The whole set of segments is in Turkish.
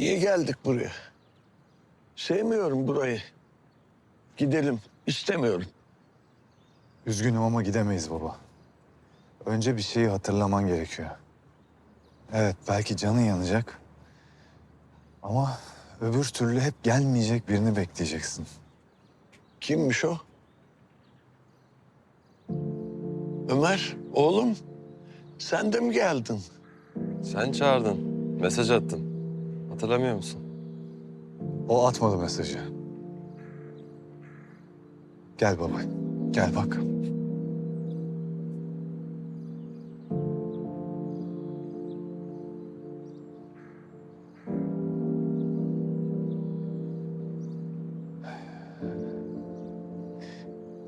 Niye geldik buraya? Sevmiyorum burayı. Gidelim. istemiyorum. Üzgünüm ama gidemeyiz baba. Önce bir şeyi hatırlaman gerekiyor. Evet belki canın yanacak. Ama öbür türlü hep gelmeyecek birini bekleyeceksin. Kimmiş o? Ömer, oğlum. Sen de mi geldin? Sen çağırdın. Mesaj attın. Hatırlamıyor musun? O atmadı mesajı. Gel baba. Gel bak.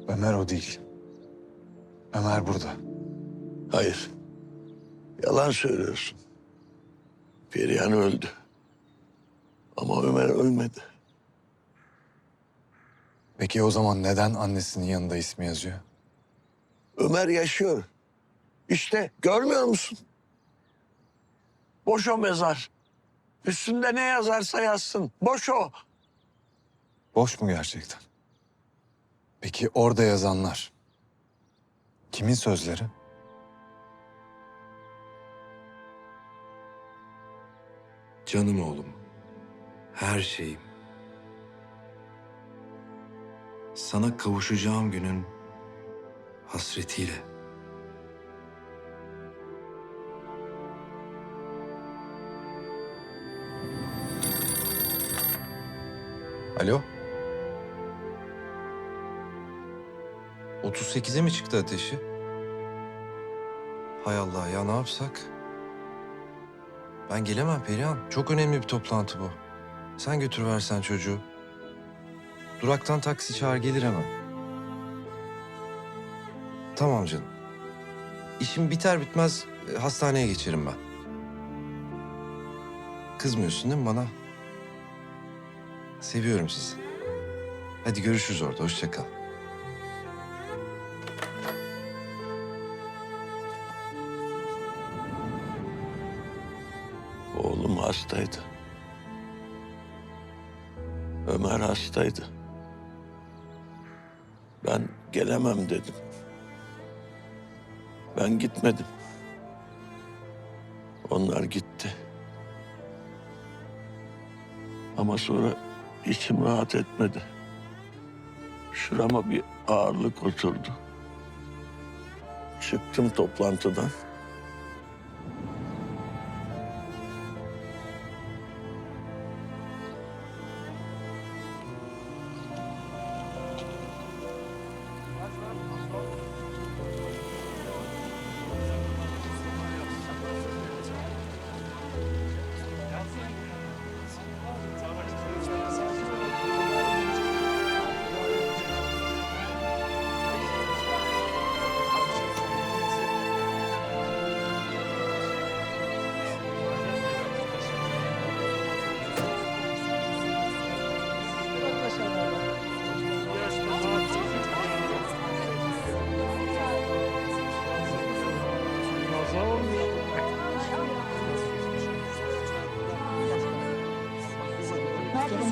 Ömer o değil. Ömer burada. Hayır. Yalan söylüyorsun. Perihan öldü. Ama Ömer ölmedi. Peki o zaman neden annesinin yanında ismi yazıyor? Ömer yaşıyor. İşte görmüyor musun? Boş o mezar. Üstünde ne yazarsa yazsın. Boş o. Boş mu gerçekten? Peki orada yazanlar kimin sözleri? Canım oğlum. Her şeyim. Sana kavuşacağım günün hasretiyle. Alo? 38'e mi çıktı ateşi? Hay Allah ya ne yapsak? Ben gelemem Perihan. Çok önemli bir toplantı bu. Sen götürüversen çocuğu. Duraktan taksi çağır gelir hemen. Tamam canım. İşim biter bitmez e, hastaneye geçerim ben. Kızmıyorsun değil mi bana? Seviyorum sizi. Hadi görüşürüz orada. Hoşça kal. Oğlum hastaydı. Ömer hastaydı. Ben gelemem dedim. Ben gitmedim. Onlar gitti. Ama sonra içim rahat etmedi. Şurama bir ağırlık oturdu. Çıktım toplantıdan.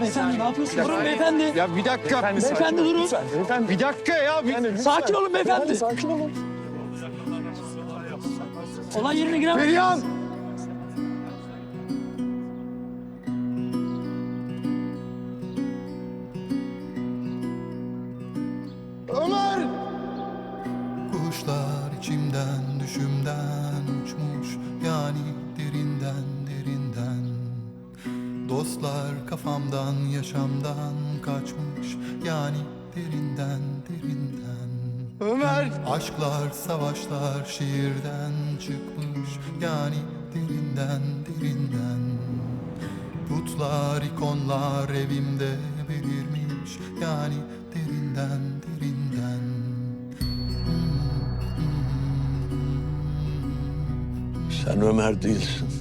Beyefendi ne yapıyorsunuz? Durun beyefendi. Ya bir dakika. Beyefendi durun. Bir dakika ya. Bir... Sakin olun beyefendi. Sakin olun. Olay yerine giremez. Perihan! Dostlar kafamdan yaşamdan kaçmış. Yani derinden derinden. Ömer! Aşklar savaşlar şiirden çıkmış. Yani derinden derinden. Putlar ikonlar evimde belirmiş. Yani derinden derinden. Sen Ömer değilsin.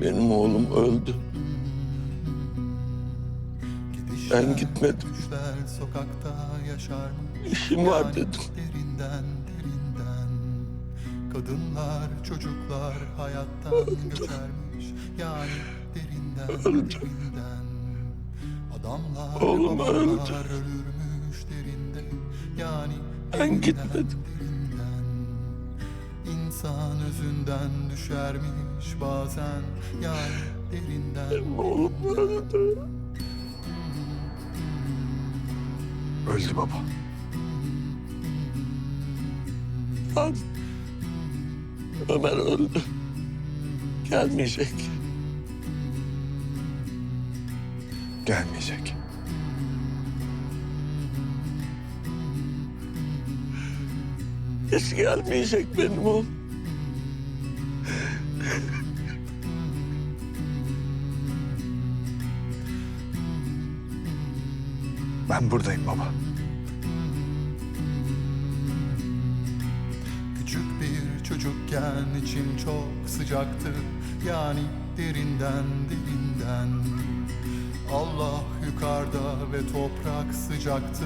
Benim oğlum öldü. Ben gitmedim. İşim var dedim. Derinden derinden Kadınlar, çocuklar hayattan göçermiş Yani derinden, derinden Adamlar, Oğlum öldü. ölürmüş derinde Yani Ben gitmedim. İnsan özünden düşermiş bazen Yani derinden Oğlum öldü. Öldü baba. Lan. Ömer öldü. Gelmeyecek. Gelmeyecek. Hiç gelmeyecek benim oğlum. Ben buradayım baba. Küçük bir çocukken içim çok sıcaktı. Yani derinden derinden. Allah yukarıda ve toprak sıcaktı.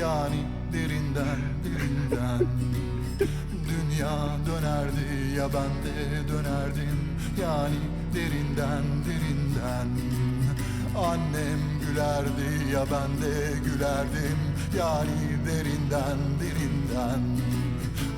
Yani derinden derinden. Dünya dönerdi ya ben de dönerdim. Yani derinden derinden Annem gülerdi ya ben de gülerdim. Yani derinden derinden